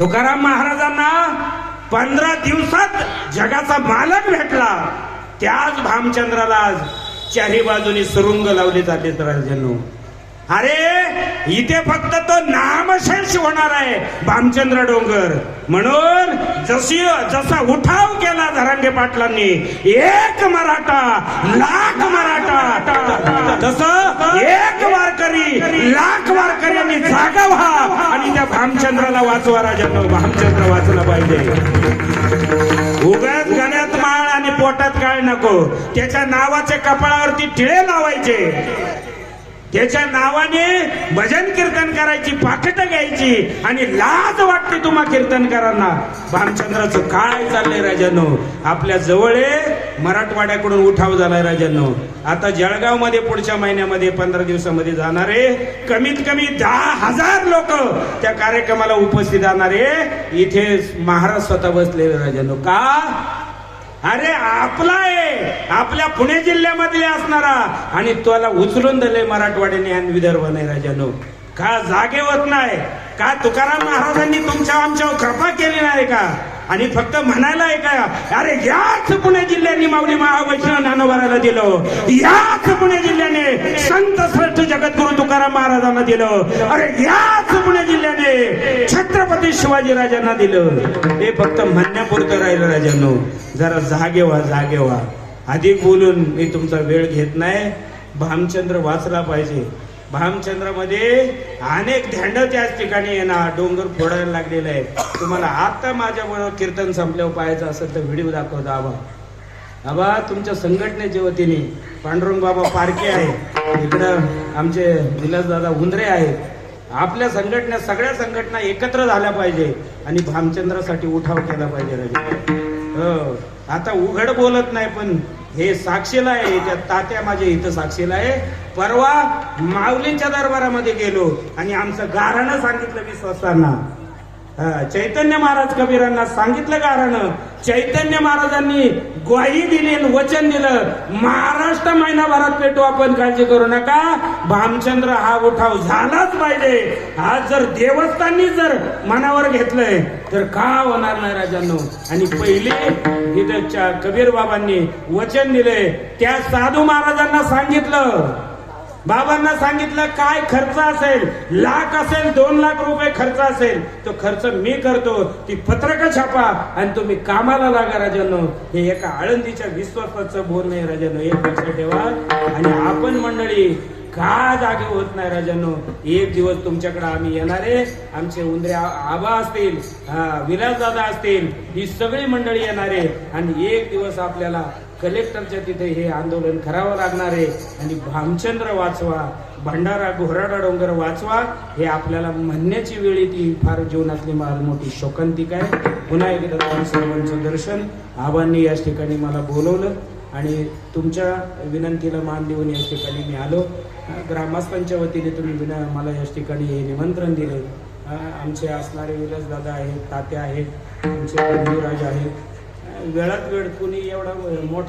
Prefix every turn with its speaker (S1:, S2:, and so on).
S1: तुकाराम महाराजांना पंधरा दिवसात जगाचा मालक भेटला. त्याच भामचंद्राला आज चारी बाजूनी सुरुंग लावली जाते राजांनो अरे इथे फक्त तो नामशेष होणार आहे भामचंद्र डोंगर. म्हणून जशी जसा उठाव केला धरांडे पाटलांनी एक मराठा लाख मराठा. तसं एक वारकरी लाख वारकरी वारकऱ्यांनी जागा व्हा. आणि त्या भामचंद्राला वाचवा राजांनो. भामचंद्र वाचला पाहिजे. उगाच गण्यात माळ आणि पोटात काळ नको. त्याच्या नावाच्या कपाळावरती टिळे लावायचे. त्याच्या नावाने भजन कीर्तन करायची पाकिटं घ्यायची आणि लाज वाटते तुम्हा कीर्तनकारांना. भामचंद्राचं काय चाललंय राजानो? आपल्या जवळ आहे मराठवाड्याकडून उठाव झालाय राजांनो. आता जळगावमध्ये पुढच्या महिन्यामध्ये पंधरा दिवसामध्ये जाणारे कमीत कमी दहा हजार लोक त्या कार्यक्रमाला उपस्थित राहणारे इथे महाराज स्वतः बसलेले राजांनो. का? अरे आपला आहे. आपल्या पुणे जिल्ह्यामधले असणारा. आणि त्याला उचलून दिले मराठवाड्याने आणि विदर्भ नाही राजानो. का जागे होत नाही? का तुकाराम महाराजांनी तुमच्या आमच्यावर कृपा केली नाही का? आणि फक्त म्हणायला आहे का अरे याच पुणे जिल्ह्याने माऊली महावैष्णव नानोबाराला दिलं. याच पुणे जिल्ह्याने संत श्रेष्ठ जगद्गुरु तुकाराम महाराजांना दिलं. अरे याच पुणे जिल्ह्याने छत्रपती शिवाजी राजांना दिलं. हे फक्त म्हणण्यापुरतं राहिलं राजांनो. जरा जागे व्हा जागे व्हा. अधिक बोलून मी तुमचा वेळ घेत नाही. भामचंद्र वाचला पाहिजे. भामचंद्रामध्ये अनेक धेंड त्याच ठिकाणी येणार. डोंगर फोडायला लागलेले आहे. तुम्हाला आता माझ्याबरोबर कीर्तन संपल्यावर पाहायचं असेल तर व्हिडिओ दाखवतो आबा. आबा तुमच्या संघटनेच्या वतीने पांडुरंग बाबा पारखे आहे इकडं आमचे विलासदादा उंदरे आहेत. आपल्या संघटना सगळ्या संघटना एकत्र झाल्या पाहिजे आणि भामचंद्रासाठी उठाव केला पाहिजे हो आता उघड बोलत नाही पण हे साक्षीला आहे त्या तात्या माझ्या इथं साक्षीला आहे. परवा माऊलींच्या दरबारामध्ये गेलो आणि आमचं गाराणं सांगितलं विश्वासांना हा, चैतन्य महाराज कबीरांना सांगितलं कारण चैतन्य महाराजांनी ग्वाही दिली वचन दिलं. महाराष्ट्र महिनाभरात पेटू आपण काळजी करू नका. भामचंद्र हा उठाव झालाच पाहिजे. आज जर देवस्थानी जर मनावर घेतलंय तर का होणार नाही राजांनो? आणि पहिले कबीर बाबांनी वचन दिले. त्या साधू महाराजांना सांगितलं बाबांना सांगितलं काय खर्च असेल? लाख असेल दोन लाख रुपये खर्च असेल. तो खर्च मी करतो ती पत्रक छापा आणि तुम्ही कामाला लागा राजांनो हे एका आळंदीच्या विश्वासाचं बोल नाही राजनो एक लक्षात ठेवा. आणि आपण मंडळी का जागे होत नाही राजांनो. एक दिवस तुमच्याकडे आम्ही येणार आहे. आमचे उंदरे आबा असतील विलास दादा असतील ही सगळी मंडळी येणारे आणि एक दिवस आपल्याला कलेक्टरच्या तिथे हे आंदोलन करावं लागणार आहे. आणि भामचंद्र वाचवा भंडारा घोराडा डोंगर वाचवा हे आपल्याला म्हणण्याची वेळ ती फार जीवनातली मला मोठी शोकांतिक आहे. पुन्हा एकदा सर्वांचं दर्शन. आबांनी याच ठिकाणी मला बोलवलं. आणि तुमच्या विनंतीला मान देऊन या ठिकाणी मी आलो. ग्रामस्थांच्या वतीने तुम्ही विना मला या ठिकाणी हे निमंत्रण दिले. आमचे असणारे विलासदादा आहेत तात्या आहेत आमचे बंधुराज आहेत. वेळात वेळ कुणी एवढा मोठा